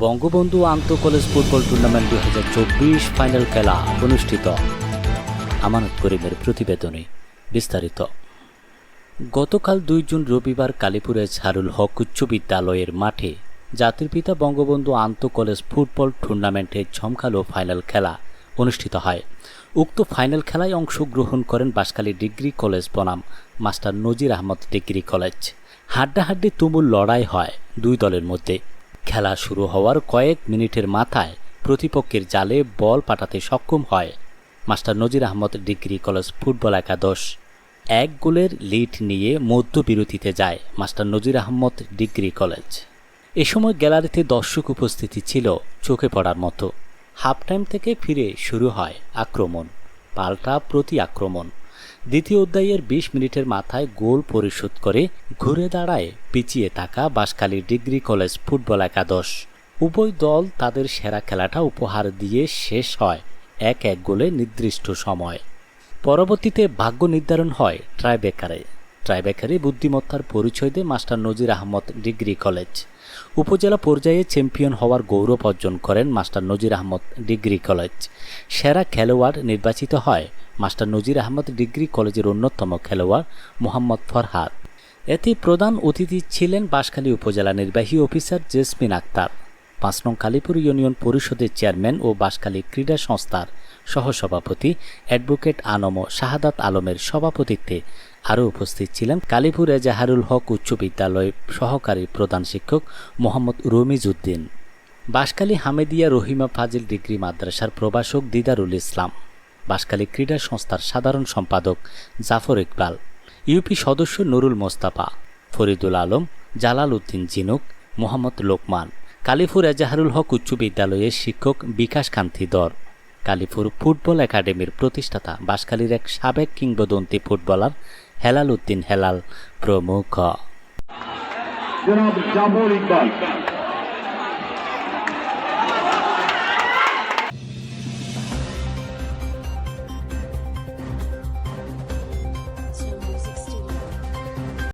বঙ্গবন্ধু আন্তঃ college football tournament দুই হাজার চব্বিশ ফাইনাল খেলা অনুষ্ঠিত। আমানত করিমের প্রতিবেদনে বিস্তারিত। গতকাল দুই জুন রবিবার কালীপুরে ঝারুল হক উচ্চ বিদ্যালয়ের মাঠে জাতির পিতা বঙ্গবন্ধু আন্তঃ কলেজ ফুটবল টুর্নামেন্টের ঝমকালো ফাইনাল খেলা। অনুষ্ঠিত হয়। উক্ত ফাইনাল খেলায় অংশগ্রহণ করেন বাঁশখালী ডিগ্রি কলেজ বনাম master Nazir Ahmad degree college. হাড্ডাহাড্ডি তুমুল লড়াই হয় দুই দলের মধ্যে। খেলা শুরু হওয়ার কয়েক মিনিটের মাথায় প্রতিপক্ষের জালে বল পাঠাতে সক্ষম হয় master Nazir Ahmad degree college football একাদশ। এক গোলের লিড নিয়ে মধ্যবিরতিতে যায় master Nazir Ahmad degree college. এ সময় গ্যালারিতে দর্শক উপস্থিতি ছিল, চোখে পড়ার মতো। হাফ টাইম থেকে ফিরে শুরু হয় আক্রমণ, পাল্টা প্রতি আক্রমণ। দ্বিতীয় অধ্যায়ের বিশ মিনিটের মাথায় গোল পরিশোধ করে ঘুরে দাঁড়ায় পিছিয়ে থাকা বাঁশখালী ডিগ্রি কলেজ ফুটবল একাদশ। উভয় দল তাদের সেরা খেলাটা উপহার দিয়ে শেষ হয় এক এক গোলে নির্দিষ্ট সময়। পরবর্তীতে ভাগ্য নির্ধারণ হয় ট্রাইবেকারে ট্রাইবেকারে বুদ্ধিমত্তার পরিচয় দেয় master Nazir Ahmad degree college. উপজেলা পর্যায়ে চ্যাম্পিয়ন হওয়ার গৌরব অর্জন করেন master Nazir Ahmad degree college. সেরা খেলোয়াড় নির্বাচিত হয় মাস্টার নজির আহমদ ডিগ্রি কলেজের অন্যতম খেলোয়াড় মোহাম্মদ ফরহাদ। এতে প্রধান অতিথি ছিলেন বাঁশখালী উপজেলা নির্বাহী অফিসার জেসমিন আক্তার, পাঁচ নং কালীপুর ইউনিয়ন পরিষদের চেয়ারম্যান ও বাঁশখালী ক্রীড়া সংস্থার সহসভাপতি অ্যাডভোকেট আনম শাহাদাত আলমের সভাপতিত্বে আরও উপস্থিত ছিলেন কালীপুর এজাহারুল হক উচ্চ বিদ্যালয় সহকারী প্রধান শিক্ষক মোহাম্মদ রমিজউদ্দিন বাঁশখালী হামেদিয়া রহিমা ফাজিল ডিগ্রি মাদ্রাসার প্রভাষক দিদারুল ইসলাম, বাঁশখালী ক্রীড়া সংস্থার সাধারণ সম্পাদক জাফর ইকবাল, ইউপি সদস্য নুরুল মোস্তাফা, ফরিদুল আলম, জালাল উদ্দিন জিনুক মোহাম্মদ লোকমান, কালীপুর এজাহারুল হক উচ্চ বিদ্যালয়ের শিক্ষক বিকাশ কান্তি দর, কালীপুর ফুটবল একাডেমির প্রতিষ্ঠাতা বাঁশখালীর এক সাবেক কিংবদন্তি ফুটবলার হেলাল উদ্দিন হেলাল প্রমুখ। জনাব ইকবাল।